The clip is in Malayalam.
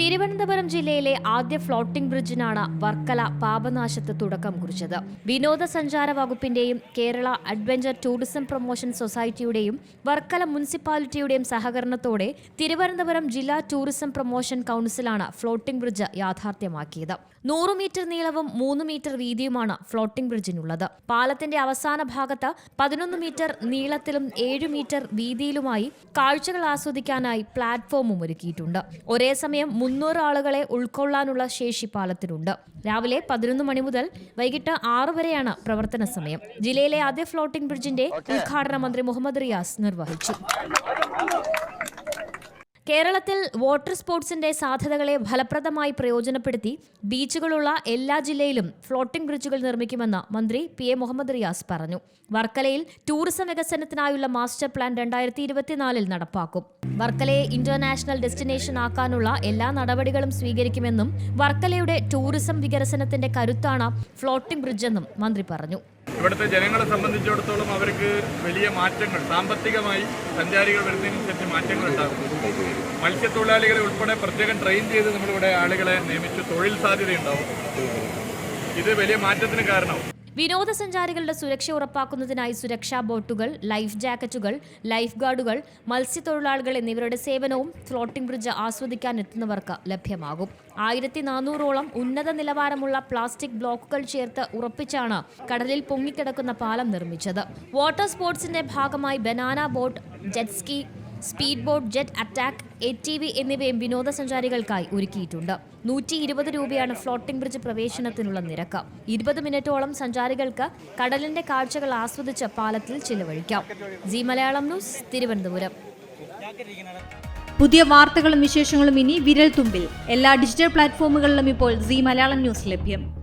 തിരുവനന്തപുരം ജില്ലയിലെ ആദ്യ ഫ്ലോട്ടിംഗ് ബ്രിഡ്ജിനാണ് വർക്കല പാപനാശത്ത് തുടക്കം കുറിച്ചത്. വിനോദസഞ്ചാര വകുപ്പിന്റെയും കേരള അഡ്വഞ്ചർ ടൂറിസം പ്രൊമോഷൻ സൊസൈറ്റിയുടെയും വർക്കല മുനിസിപ്പാലിറ്റിയുടെയും സഹകരണത്തോടെ തിരുവനന്തപുരം ജില്ലാ ടൂറിസം പ്രൊമോഷൻ കൗൺസിലാണ് ഫ്ലോട്ടിംഗ് ബ്രിഡ്ജ് യാഥാർത്ഥ്യമാക്കിയത്. നൂറ് മീറ്റർ നീളവും മൂന്ന് മീറ്റർ വീതിയുമാണ് ഫ്ലോട്ടിംഗ് ബ്രിഡ്ജിനുള്ളത്. പാലത്തിന്റെ അവസാന ഭാഗത്ത് പതിനൊന്ന് മീറ്റർ നീളത്തിലും ഏഴ് മീറ്റർ വീതിയിലുമായി കാഴ്ചകൾ ആസ്വദിക്കാനായി പ്ലാറ്റ്ഫോമും ഒരുക്കിയിട്ടുണ്ട്. ഒരേ സമയം മുന്നൂറ് ആളുകളെ ഉൾക്കൊള്ളാനുള്ള ശേഷി പാലത്തിനുണ്ട്. രാവിലെ പതിനൊന്ന് മണി മുതൽ വൈകിട്ട് ആറ് വരെയാണ് പ്രവർത്തന സമയം. ജില്ലയിലെ ആദ്യ ഫ്ലോട്ടിംഗ് ബ്രിഡ്ജിന്റെ ഉദ്ഘാടന മന്ത്രി മുഹമ്മദ് റിയാസ് നിർവഹിച്ചു. കേരളത്തിൽ വാട്ടർ സ്പോർട്സിന്റെ സാധ്യതകളെ ഫലപ്രദമായി പ്രയോജനപ്പെടുത്തി ബീച്ചുകളുള്ള എല്ലാ ജില്ലയിലും ഫ്ലോട്ടിംഗ് ബ്രിഡ്ജുകൾ നിർമ്മിക്കുമെന്ന് മന്ത്രി പി എ മുഹമ്മദ് റിയാസ് പറഞ്ഞു. വർക്കലയിൽ ടൂറിസം വികസനത്തിനായുള്ള മാസ്റ്റർ പ്ലാൻ രണ്ടായിരത്തി ഇരുപത്തിനാലിൽ നടപ്പാക്കും. വർക്കലയെ ഇന്റർനാഷണൽ ഡെസ്റ്റിനേഷൻ ആക്കാനുള്ള എല്ലാ നടപടികളും സ്വീകരിക്കുമെന്നും വർക്കലയുടെ ടൂറിസം വികസനത്തിന്റെ കരുത്താണ് ഫ്ലോട്ടിംഗ് ബ്രിഡ്ജെന്നും മന്ത്രി പറഞ്ഞു. ഇവിടുത്തെ ജനങ്ങളെ സംബന്ധിച്ചിടത്തോളം അവർക്ക് വലിയ മാറ്റങ്ങൾ സാമ്പത്തികമായി സഞ്ചാരികൾ വരുന്നതിനനുസരിച്ച് മാറ്റങ്ങൾ ഉണ്ടാകും. മത്സ്യത്തൊഴിലാളികളെ ഉൾപ്പെടെ പ്രത്യേകം ട്രെയിൻ ചെയ്ത് നമ്മളിവിടെ ആളുകളെ നിയമിച്ചു തൊഴിൽ സാധ്യതയുണ്ടാവും. ഇത് വലിയ മാറ്റത്തിന് കാരണമാവും. വിനോദസഞ്ചാരികളുടെ സുരക്ഷ ഉറപ്പാക്കുന്നതിനായി സുരക്ഷാ ബോട്ടുകൾ ലൈഫ് ജാക്കറ്റുകൾ ലൈഫ് ഗാർഡുകൾ മത്സ്യത്തൊഴിലാളികൾ എന്നിവരുടെ സേവനവും ഫ്ലോട്ടിംഗ് ബ്രിഡ്ജ് ആസ്വദിക്കാൻ എത്തുന്നവർക്ക് ലഭ്യമാകും. ആയിരത്തി നാനൂറോളം ഉന്നത നിലവാരമുള്ള പ്ലാസ്റ്റിക് ബ്ലോക്കുകൾ ചേർത്ത് ഉറപ്പിച്ചാണ് കടലിൽ പൊങ്ങിക്കിടക്കുന്ന പാലം നിർമ്മിച്ചത്. വാട്ടർ സ്പോർട്സിന്റെ ഭാഗമായി banana boat jet ski speed boat jet attack A T V എന്നിവയും വിനോദസഞ്ചാരികൾക്കായി ഒരുക്കിയിട്ടുണ്ട്. നൂറ്റി ഇരുപത് രൂപയാണ് ഫ്ലോട്ടിംഗ് ബ്രിഡ്ജ് പ്രവേശനത്തിനുള്ള നിരക്ക്. ഇരുപത് മിനിറ്റോളം സഞ്ചാരികൾക്ക് കടലിന്റെ കാഴ്ചകൾ ആസ്വദിച്ച് പാലത്തിൽ ചിലവഴിക്കാം. Zee Malayalam news Thiruvananthapuram. പുതിയ വാർത്തകളും വിശേഷങ്ങളും ഇനി വിരൽ തുമ്പിൽ എല്ലാ ഡിജിറ്റൽ പ്ലാറ്റ്ഫോമുകളിലും ഇപ്പോൾ സി മലയാളം ന്യൂസ് ലഭ്യം.